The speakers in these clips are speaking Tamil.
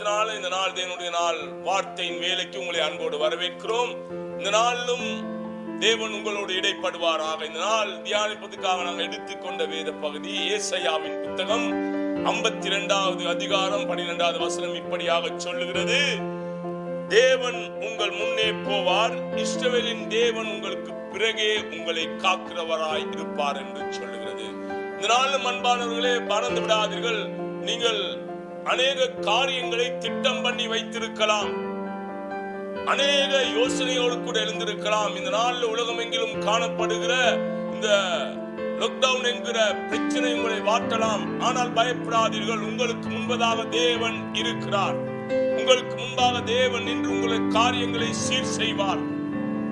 நாமத்தினால இந்த நாள் தேவனுடைய நாள். வார்த்தையின் வேலைக்கு உங்களை அன்போடு வரவேற்கிறோம். இந்த நாளிலும் தேவன் உங்களோடு இடைப்படுவாராக. இந்த நாள் தியானிப்பதற்காக நாங்கள் எடுத்துக்கொண்ட வேத பகுதி ஏசையாவின் புத்தகம். ஐம்பத்தி இரண்டாவது அதிகாரம் பன்னிரெண்டாவது வசனம் இப்படியாக சொல்லுகிறது. தேவன் உங்கள் முன்னே போவார். இஷ்டவேலின் தேவன் உங்களுக்கு பிறகே உங்களை காக்கிறவராய் இருப்பார் என்று சொல்லுகிறது. இந்த நாளும் அன்பானவர்களே மறந்து விடாதீர்கள். நீங்கள் அநேக காரியங்களை திட்டம் பண்ணி வைத்திருக்கலாம். அநேக யோசனையோடு கூட எழுந்திருக்கலாம். இந்த நாளில் உலகமெங்கிலும் காணப்படுகிற இந்த லாக்டவுன் என்கிற பிரச்சனை உங்களை வாட்டலாம். ஆனால் பயப்படாதீர்கள் உங்களுக்கு முன்பதாக தேவன் இருக்கிறார். உங்களுக்கு முன்பாக தேவன் நின்று உங்களை காரியங்களை சீர் செய்வார்.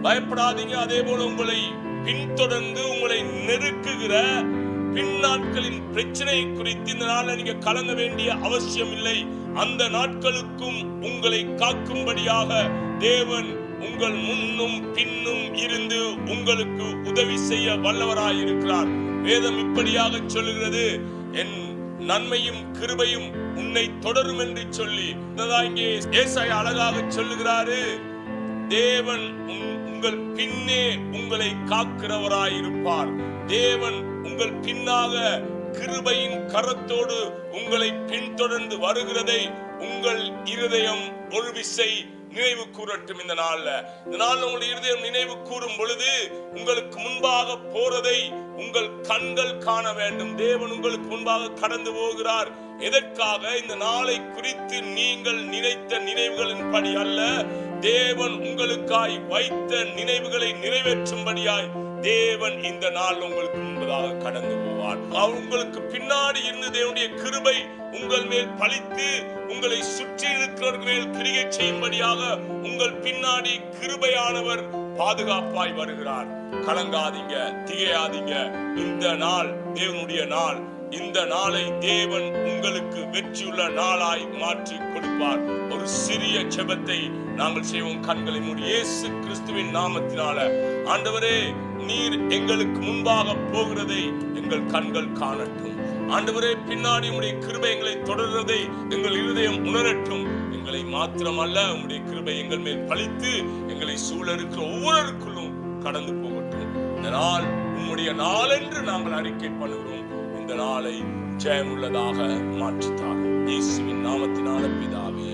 பயப்படாதீங்க அதே போல உங்களை பின்தொடர்ந்து உங்களை நெருக்குகிற பின்னாட்களின் பிரச்சனை குறித்து இந்த நாளில் நீங்க கலங்க வேண்டிய அவசியம் இல்லை அந்த நாட்களுக்கும் உங்களை காக்கும்படியாக தேவன் உங்கள் முன்னும் பின்னும் இருந்து உங்களுக்கு உதவி செய்ய வல்லவராயிருக்கிறார். வேதம் இப்படியாக சொல்லுகிறது. என் நன்மையும் கிருபையும் உன்னை தொடரும் என்று சொல்லி. இங்கே ஏசாயா அழகாக சொல்லுகிறாரு. தேவன் உங்- உங்கள் பின்னே உங்களை காக்கிறவராயிருப்பார். தேவன் உங்கள் பின்னாக கிருபையின் கரத்தோடு உங்களை பின்தொடர்ந்து வருகிறதை உங்கள் இருதயம் ஒரு விசை நினைவு கூறட்டும் இந்த நாள்ல. இந்த நாள் உங்களுடைய இருதயம் நினைவு கூறும் பொழுது உங்களுக்கு முன்பாக போறதை உங்கள் கண்கள் காண வேண்டும். தேவன் உங்களுக்கு முன்பாக கடந்து போகிறார். எதற்காக? இந்த நாளை குறித்து நீங்கள் நினைத்த நினைவுகளின் படி அல்ல. தேவன் உங்களுக்காய் வைத்த நினைவுகளை நிறைவேற்றும்படியாய் தேவன் இந்த நாள் உங்களுக்கு முன்பதாக கடந்து போவார். அவர் உங்களுக்கு பின்னாடி இருந்து தேவனுடைய கிருபை உங்கள் மேல் பழித்து உங்களை சுற்றி இருக்கிறவர்கள் மேல் கிரியை செய்யும்படியாக உங்கள் பின்னாடி கிருபையானவர் பாதுகாப்பாய் வருகிறார். கலங்காதீங்க திகையாதீங்க. இந்த நாள் தேவனுடைய நாள். இந்த நாளை தேவன் உங்களுக்கு வெற்றியுள்ள நாளாய் மாற்றி கொடுப்பார். ஒரு சிறிய செபத்தை நாங்கள் செய்வோம் கண்களை மூடி. இயேசு கிறிஸ்துவின் நாமத்தினால. ஆண்டவரே நீர் எங்களுக்கு முன்பாக போகிறதை எங்கள் கண்கள் காணட்டும். ஆண்டவரே பின்னாடி உடைய கிருபை எங்களை தொடர்றதை எங்கள் இருதயம் உணரட்டும். எங்களை மாத்திரமல்ல உங்களுடைய கிருபை எங்கள் மேல் பழித்து எங்களை சூழ இருக்கிற ஒவ்வொருவருக்குள்ளும் கடந்து போகட்டும். இந்த நாள் உம்முடைய நாள் என்று நாங்கள் அறிக்கை பண்ணுகிறோம். இந்த நாளை ஜெயமுள்ளதாக மாற்றித்தார். இயேசுவின் நாமத்தினால பிதாவே.